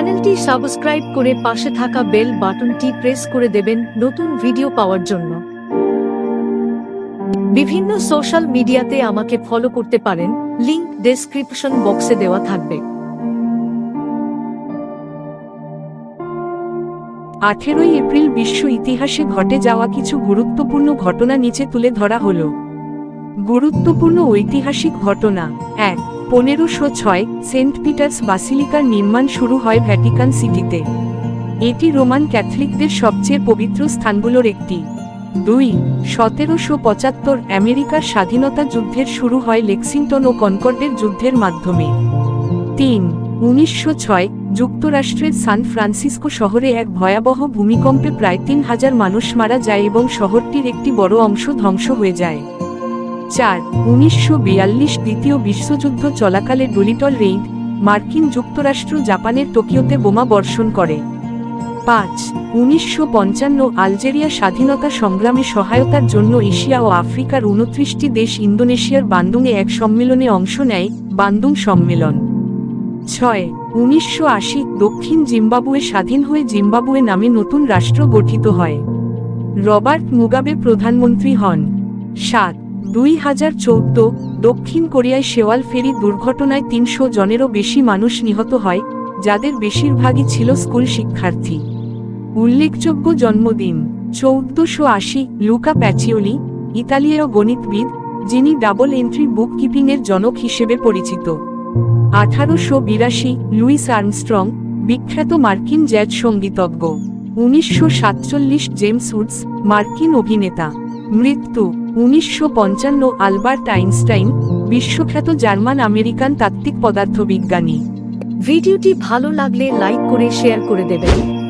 চ্যানেলটি সাবস্ক্রাইব করে পাশে থাকা বেল বাটনটি প্রেস করে দেবেন নতুন ভিডিও পাওয়ার জন্য। বিভিন্ন সোশ্যাল মিডিয়াতে আমাকে ফলো করতে পারেন, লিংক ডেসক্রিপশন বক্সে দেওয়া থাকবে। আঠেরোই এপ্রিল বিশ্ব ইতিহাসে ঘটে যাওয়া কিছু গুরুত্বপূর্ণ ঘটনা নিচে তুলে ধরা হল। গুরুত্বপূর্ণ ঐতিহাসিক ঘটনা। এক, পনেরোশো ছয়, সেন্ট পিটার্স বাসিলিকার নির্মাণ শুরু হয় ভ্যাটিকান সিটিতে। এটি রোমান ক্যাথলিকদের সবচেয়ে পবিত্র স্থানগুলোর একটি। দুই, সতেরোশো পঁচাত্তর, আমেরিকার স্বাধীনতা যুদ্ধের শুরু হয় লেক্সিংটন ও কনকর্ডের যুদ্ধের মাধ্যমে। তিন, উনিশশো ছয়, যুক্তরাষ্ট্রের সান ফ্রান্সিসকো শহরে এক ভয়াবহ ভূমিকম্পে প্রায় তিন হাজার মানুষ মারা যায় এবং শহরটির একটি বড় অংশ ধ্বংস হয়ে যায়। চার, উনিশশো দ্বিতীয় বিশ্বযুদ্ধ চলাকালে ডুলিটল রেইড, মার্কিন যুক্তরাষ্ট্র জাপানের টোকিওতে বোমা বর্ষণ করে। পাঁচ, উনিশশো আলজেরিয়া স্বাধীনতা সংগ্রামে সহায়তার জন্য এশিয়া ও আফ্রিকার উনত্রিশটি দেশ ইন্দোনেশিয়ার বান্দুংয়ে এক সম্মেলনে অংশ নেয়, বান্দুং সম্মেলন। ছয়, উনিশশো আশি দক্ষিণ জিম্বাবুয়ে স্বাধীন হয়ে জিম্বাবুয়ে নামে নতুন রাষ্ট্র গঠিত হয়। রবার্ট মুগাবে প্রধানমন্ত্রী হন। সাত দুই হাজার চৌদ্দ দক্ষিণ কোরিয়ায় শেওয়াল ফেরি দুর্ঘটনায় তিনশো জনেরও বেশি মানুষ নিহত হয়, যাদের বেশিরভাগই ছিল স্কুল শিক্ষার্থী। উল্লেখযোগ্য জন্মদিন, চৌদ্দশো আশি, লুকা প্যাচিওলি, ইতালীয় গণিতবিদ, যিনি ডাবল এন্ট্রি বুক কিপিংয়ের জনক হিসেবে পরিচিত। আঠারোশো বিরাশি, লুইস আর্মস্ট্রং, বিখ্যাত মার্কিন জ্যাজ সঙ্গীতজ্ঞ। উনিশশো সাতচল্লিশ, জেমস উডস, মার্কিন অভিনেতা। মৃত্যু, উনিশশো পঞ্চান্ন আলবার্ট আইনস্টাইন, বিশ্বখ্যাত জার্মান আমেরিকান তাত্ত্বিক পদার্থবিজ্ঞানী। ভিডিওটি ভালো লাগলে লাইক করে শেয়ার করে দেবেন।